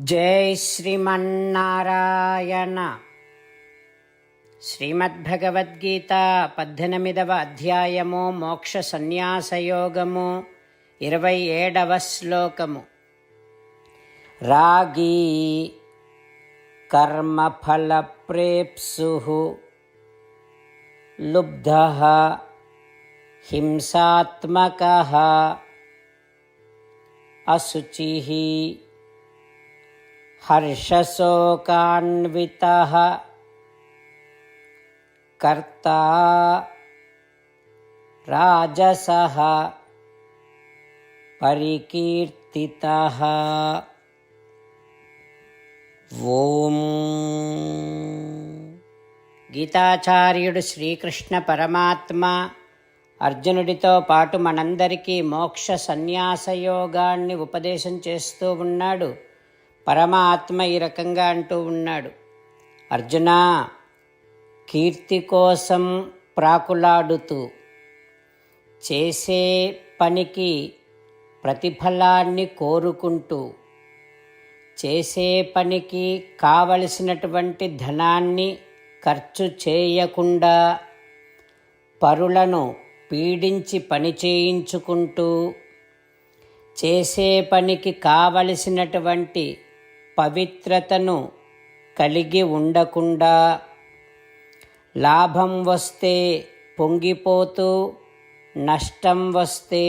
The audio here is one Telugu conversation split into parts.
జై శ్రీమన్నారాయణ. శ్రీమద్భగవద్గీత పద్దెనిమిదవ అధ్యాయము మోక్ష సన్యాసయోగము ఇరవై ఏడవ శ్లోకము. రాగీ కర్మఫలప్రేప్సు లుబ్ధ హింసాత్మక అశుచి हर्षशोकान्वितः कर्ता राजसः परिकीर्तितः ఓం గీతాచార్యుడు శ్రీకృష్ణ పరమాత్మ అర్జునుడితో పాటు మనందరికీ మోక్ష సన్యాసయోగాన్ని ఉపదేశం చేస్తూ ఉన్నాడు పరమాత్మ ఈ రకంగా అంటూ ఉన్నాడు. అర్జున కీర్తి కోసం ప్రాకులాడుతూ చేసే పనికి ప్రతిఫలాన్ని కోరుకుంటూ చేసే పనికి కావలసినటువంటి ధనాన్ని ఖర్చు చేయకుండా పరులను పీడించి పని చేయించుకుంటూ చేసే పనికి కావలసినటువంటి పవిత్రతను కలిగి ఉండకుండా లాభం వస్తే పొంగిపోతూ నష్టం వస్తే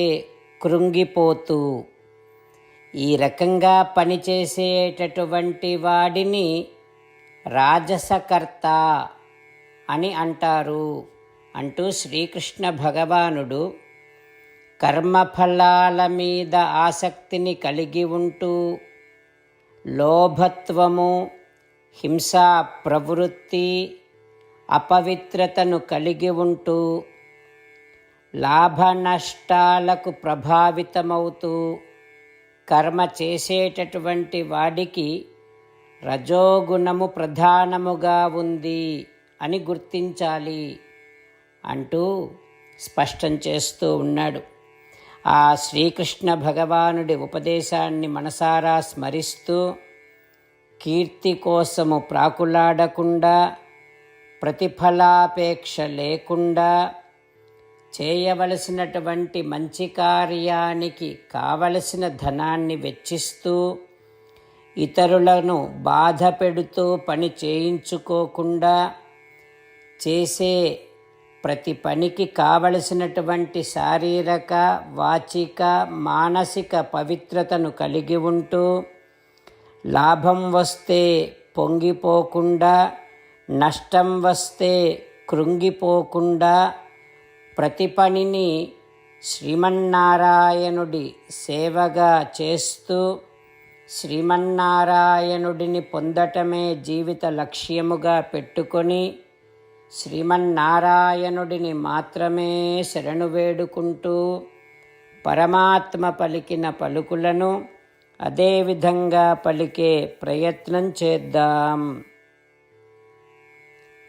కృంగిపోతూ. ఈ రకంగా పనిచేసేటటువంటి వాడిని రాజసకర్త అని అంటారు అంటూ శ్రీకృష్ణ భగవానుడు కర్మఫలాల మీద ఆసక్తిని కలిగి ఉంటూ లోభత్వము హింసా ప్రవృత్తి అపవిత్రతను కలిగి ఉంటూ లాభ నష్టాలకు ప్రభావితమవుతూ కర్మ చేసేటటువంటి వాడికి రజోగుణము ప్రధానముగా ఉంది అని గుర్తించాలి అంటూ స్పష్టం చేస్తూ ఉన్నాడు. ఆ శ్రీకృష్ణ భగవానుడి ఉపదేశాన్ని మనసారా స్మరిస్తూ కీర్తి కోసము ప్రాకులాడకుండా ప్రతిఫలాపేక్ష లేకుండా చేయవలసినటువంటి మంచి కార్యానికి కావలసిన ధనాన్ని వెచ్చిస్తూ ఇతరులను బాధ పెడుతూ పని చేయించుకోకుండా చేసే ప్రతి పనికి కావలసినటువంటి శారీరక వాచిక మానసిక పవిత్రతను కలిగి ఉంటూ లాభం వస్తే పొంగిపోకుండా నష్టం వస్తే కృంగిపోకుండా ప్రతి పనిని శ్రీమన్నారాయణుడి సేవగా చేస్తూ శ్రీమన్నారాయణుడిని పొందటమే జీవిత లక్ష్యముగా పెట్టుకొని శ్రీమన్నారాయణుడిని మాత్రమే శరణు వేడుకుంటూ పరమాత్మ పలికిన పలుకులను అదేవిధంగా పలికే ప్రయత్నం చేద్దాం.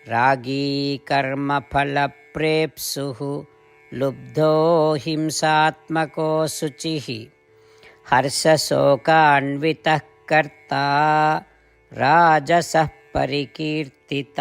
రాగీ కర్మఫల ప్రేప్సు లుబ్ధో హింసాత్మకో శుచి హర్షశోకాన్విత కర్త రాజస పరికీర్తిత.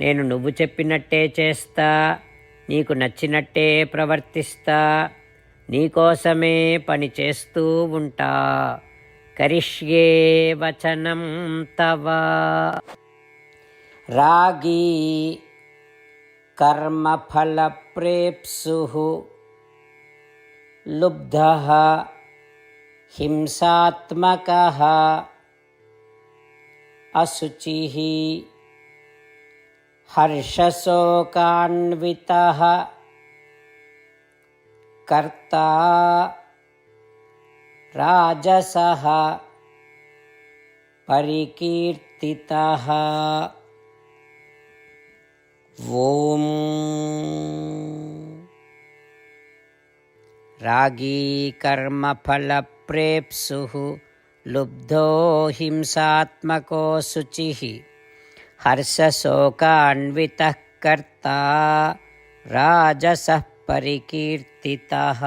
నేను నువ్వు చెప్పినట్టే చేస్తా నీకు నచ్చినట్టే ప్రవర్తిస్తా నీకోసమే పని చేస్తూ ఉంటా కరిష్యే వచనం తవ రాగీ కర్మఫలప్రేప్సు లుబ్ధ हिंसात्मकः अशुचिः हर्षशोकान्वितः। कर्ता राजसः परिकीर्तितः। ॐ रागी कर्मफलप्रेप्सुः लुब्धो हिंसात्मको शुचिः हर्षशोकान्वितः कर्ता राजसः परिकीर्तितः।